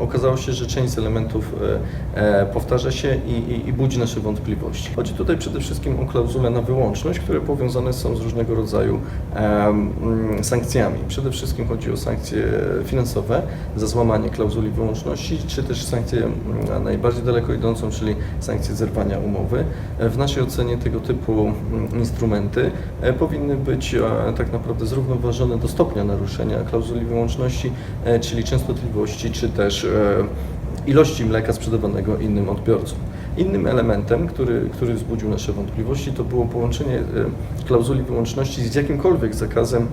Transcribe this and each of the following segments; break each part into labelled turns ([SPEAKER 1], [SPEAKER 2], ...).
[SPEAKER 1] okazało się, że część z elementów e, e, powtarza się i, i, i budzi nasze wątpliwości. Chodzi tutaj przede wszystkim o klauzule na wyłączność, które powiązane są z różnego rodzaju mm, sankcjami. Przede wszystkim chodzi o sankcje finansowe za złamanie klauzuli wyłączności, czy też sankcję mm, najbardziej daleko idącą, czyli sankcję zerwania umowy. W naszej ocenie tego typu mm, instrumenty e, powinny być tak naprawdę zrównoważone do stopnia naruszenia klauzuli wyłączności, czyli częstotliwości, czy też ilości mleka sprzedawanego innym odbiorcom. Innym elementem, który, który wzbudził nasze wątpliwości, to było połączenie e, klauzuli wyłączności z jakimkolwiek zakazem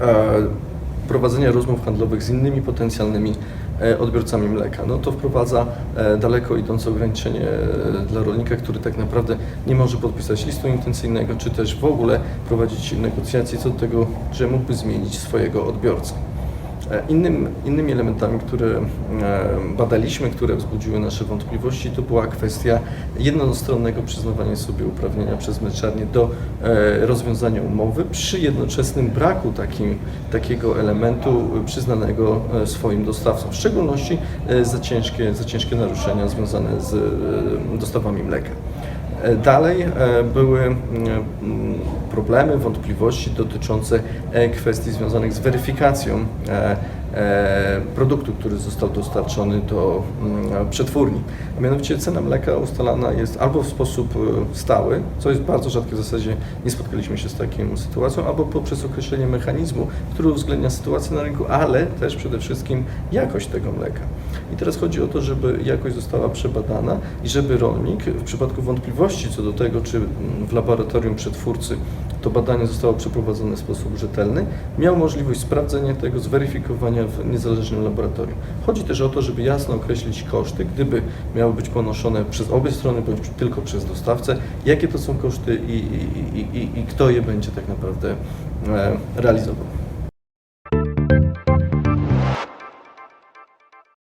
[SPEAKER 1] e, prowadzenia rozmów handlowych z innymi potencjalnymi e, odbiorcami mleka. No to wprowadza e, daleko idące ograniczenie e, dla rolnika, który tak naprawdę nie może podpisać listu intencyjnego, czy też w ogóle prowadzić negocjacje co do tego, że mógłby zmienić swojego odbiorcę. E, Innym, innymi elementami, które e, badaliśmy, które wzbudziły nasze wątpliwości, to była kwestia jednostronnego przyznawania sobie uprawnienia przez mleczarnię do e, rozwiązania umowy przy jednoczesnym braku takim, takiego elementu przyznanego swoim dostawcom, w szczególności za ciężkie, za ciężkie naruszenia związane z dostawami mleka. Dalej były mm, problemy, wątpliwości dotyczące e, kwestii związanych z weryfikacją e, produktu, który został dostarczony do mm, przetwórni. A mianowicie cena mleka ustalana jest albo w sposób e, stały, co jest bardzo rzadkie, w zasadzie nie spotkaliśmy się z taką sytuacją, albo poprzez określenie mechanizmu, który uwzględnia sytuację na rynku, ale też przede wszystkim jakość tego mleka. I teraz chodzi o to, żeby jakość została przebadana i żeby rolnik w przypadku wątpliwości co do tego, czy mm, w laboratorium przetwórcy to badanie zostało przeprowadzone w sposób rzetelny, miał możliwość sprawdzenia tego, zweryfikowania w niezależnym laboratorium. Chodzi też o to, żeby jasno określić koszty, gdyby miały być ponoszone przez obie strony, bądź tylko przez dostawcę, jakie to są koszty i, i, i, i, i kto je będzie tak naprawdę e, realizował.